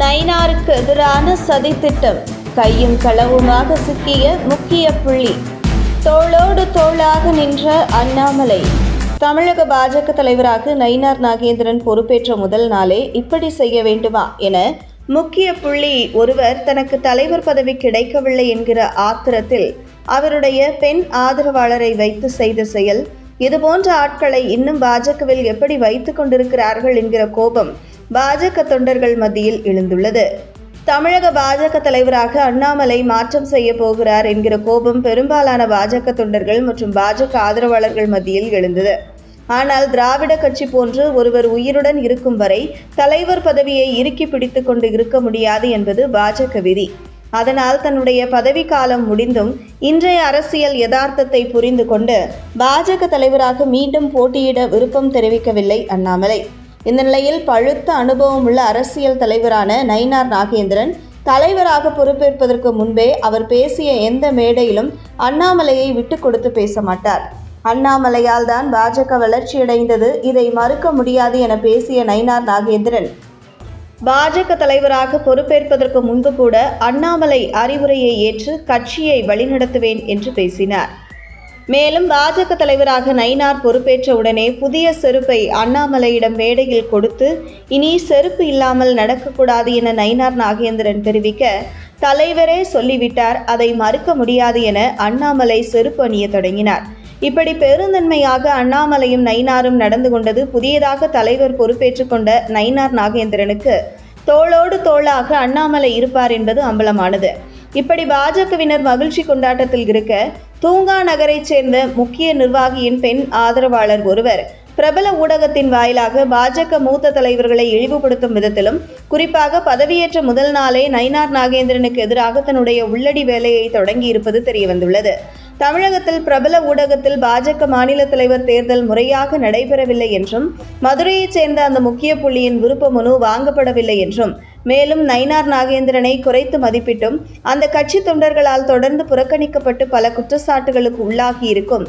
நைனாருக்கு எதிரான சதித்திட்டம். கையும் களவுமாக சிக்கிய முக்கிய புள்ளி. தோளோடு தோளாக நின்ற அண்ணாமலை. தமிழக பாஜக தலைவராக நயினார் நாகேந்திரன் பொறுப்பேற்ற முதல் நாளே இப்படி செய்ய வேண்டுமா என முக்கிய புள்ளி ஒருவர் தனக்கு தலைவர் பதவி கிடைக்கவில்லை என்கிற ஆத்திரத்தில் அவருடைய பெண் ஆதரவாளரை வைத்து செய்த செயல். இதுபோன்ற ஆட்களை இன்னும் பாஜகவில் எப்படி வைத்துக் கொண்டிருக்கிறார்கள் என்கிற கோபம் பாஜக தொண்டர்கள் மத்தியில் எழுந்துள்ளது. தமிழக பாஜக தலைவராக அண்ணாமலை மாற்றம் செய்ய போகிறார் என்கிற கோபம் பெரும்பாலான பாஜக தொண்டர்கள் மற்றும் பாஜக ஆதரவாளர்கள் மத்தியில் எழுந்தது. ஆனால் திராவிட கட்சி போன்று ஒருவர் உயிருடன் இருக்கும் வரை தலைவர் பதவியை இறுக்கி பிடித்துக் கொண்டு இருக்க முடியாது என்பது பாஜக விதி. அதனால் தன்னுடைய பதவி காலம் முடிந்தும் இன்றைய அரசியல் யதார்த்தத்தை புரிந்து கொண்டு பாஜக தலைவராக மீண்டும் போட்டியிட விருப்பம் தெரிவிக்கவில்லை அண்ணாமலை. இந்த நிலையில் பழுத்த அனுபவம் உள்ள அரசியல் தலைவரான நயினார் நாகேந்திரன் தலைவராக பொறுப்பேற்பதற்கு முன்பே அவர் பேசிய எந்த மேடையிலும் அண்ணாமலையை விட்டு கொடுத்து பேச மாட்டார். அண்ணாமலையால் தான் பாஜக வளர்ச்சியடைந்தது இதை மறுக்க முடியாது என பேசிய நயினார் நாகேந்திரன். பாஜக தலைவராக பொறுப்பேற்பதற்கு முன்பு கூட அண்ணாமலை அறிவுரையை ஏற்று கட்சியை வழிநடத்துவேன் என்று பேசினார். மேலும் பாஜக தலைவராக நயினார் பொறுப்பேற்ற உடனே புதிய செருப்பை அண்ணாமலையிடம் மேடையில் கொடுத்து இனி செருப்பு இல்லாமல் நடக்கக்கூடாது என நயினார் நாகேந்திரன் தெரிவிக்க தலைவரே சொல்லிவிட்டார். அதை மறுக்க முடியாது என அண்ணாமலை செருப்பு அணிய தொடங்கினார். இப்படி பெருந்தன்மையாக அண்ணாமலையும் நயினாரும் நடந்து கொண்டது புதியதாக தலைவர் பொறுப்பேற்றுக் கொண்ட நயினார் நாகேந்திரனுக்கு தோளோடு தோளாக அண்ணாமலை இருப்பார் என்பது அம்பலமானது. இப்படி பாஜகவினர் மகிழ்ச்சி கொண்டாட்டத்தில் இருக்க தூங்கா நகரைச் சேர்ந்த முக்கிய நிர்வாகியின் பெண் ஆதரவாளர் ஒருவர். பிரபல ஊடகத்தின் வாயிலாக பாஜக மூத்த தலைவர்களை இழிவுபடுத்தும் விதத்திலும் குறிப்பாக பதவியேற்ற முதல் நாளே நயினார் நாகேந்திரனுக்கு எதிராக தன்னுடைய உள்ளடி வேலையை தொடங்கியிருப்பது தெரியவந்துள்ளது. தமிழகத்தில் பிரபல ஊடகத்தில் பாஜக மாநில தலைவர் தேர்தல் முறையாக நடைபெறவில்லை என்றும் மதுரையைச் சேர்ந்த அந்த முக்கிய புள்ளியின் விருப்ப மனு வாங்கப்படவில்லை என்றும் மேலும் நயினார் நாகேந்திரனை குறைத்து மதிப்பிட்டும் அந்த கட்சி தொண்டர்களால் தொடர்ந்து புறக்கணிக்கப்பட்டு பல குற்றச்சாட்டுகளுக்கு உள்ளாகி இருக்கும்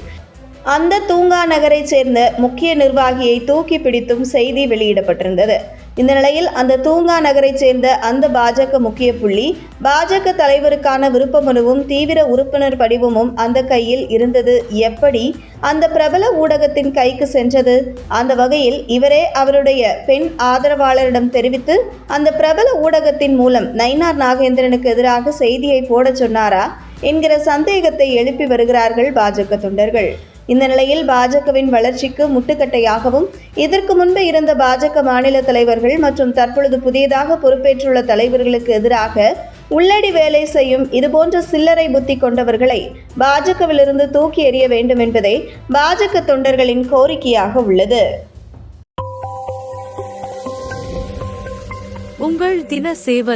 அந்த தூங்கா நகரைச் சேர்ந்த முக்கிய நிர்வாகியை தூக்கி பிடித்தும் செய்தி வெளியிடப்பட்டிருந்தது. இந்த நிலையில் அந்த தூங்கா நகரைச் சேர்ந்த அந்த பாஜக முக்கிய புள்ளி பாஜக தலைவருக்கான விருப்ப மனுவும் தீவிர உறுப்பினர் படிவமும் அந்த கையில் இருந்தது. எப்படி? அந்த பிரபல ஊடகத்தின் கைக்கு சென்றது. அந்த வகையில் இவரே அவருடைய பெண் ஆதரவாளரிடம் தெரிவித்து அந்த பிரபல ஊடகத்தின் மூலம் நயினார் நாகேந்திரனுக்கு எதிராக செய்தியை போடச் சொன்னாரா? என்கிற சந்தேகத்தை எழுப்பி வருகிறார்கள் பாஜக தொண்டர்கள். இந்த நிலையில் பாஜகவின் வளர்ச்சிக்கு முட்டுக்கட்டையாகவும் இதற்கு முன்பு இருந்த பாஜக மாநில தலைவர்கள் மற்றும் தற்பொழுது புதியதாக பொறுப்பேற்றுள்ள தலைவர்களுக்கு எதிராக உள்ளடி வேலை செய்யும் இதுபோன்ற சில்லறை புத்தி கொண்டவர்களை பாஜகவிலிருந்து தூக்கி எறிய வேண்டும் என்பதே பாஜக தொண்டர்களின் கோரிக்கையாக உள்ளது. உங்கள் தின சேவல்